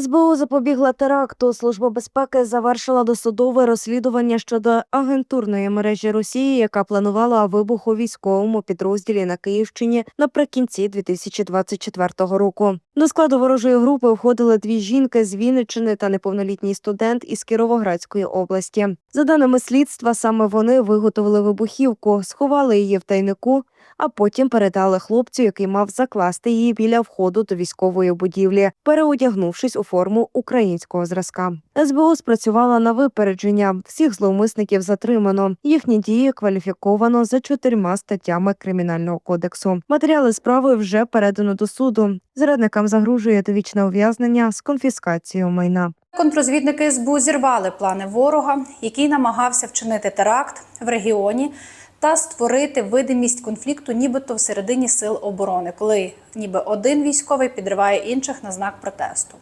СБУ запобігла теракту. Служба безпеки завершила досудове розслідування щодо агентурної мережі Росії, яка планувала вибух у військовому підрозділі на Київщині наприкінці 2024 року. До складу ворожої групи входили дві жінки з Вінниччини та неповнолітній студент із Кіровоградської області. За даними слідства, саме вони виготовили вибухівку, сховали її в тайнику, а потім передали хлопцю, який мав закласти її біля входу до військової будівлі, переодягнувшись у форму українського зразка. СБУ спрацювала на випередження. Всіх зловмисників затримано. Їхні дії кваліфіковано за чотирма статтями кримінального кодексу. Матеріали справи вже передано до суду. Зрадникам загрожує довічне ув'язнення з конфіскацією майна. Контрозвідники СБУ зірвали плани ворога, який намагався вчинити теракт в регіоні та створити видимість конфлікту, нібито всередині сил оборони, коли ніби один військовий підриває інших на знак протесту.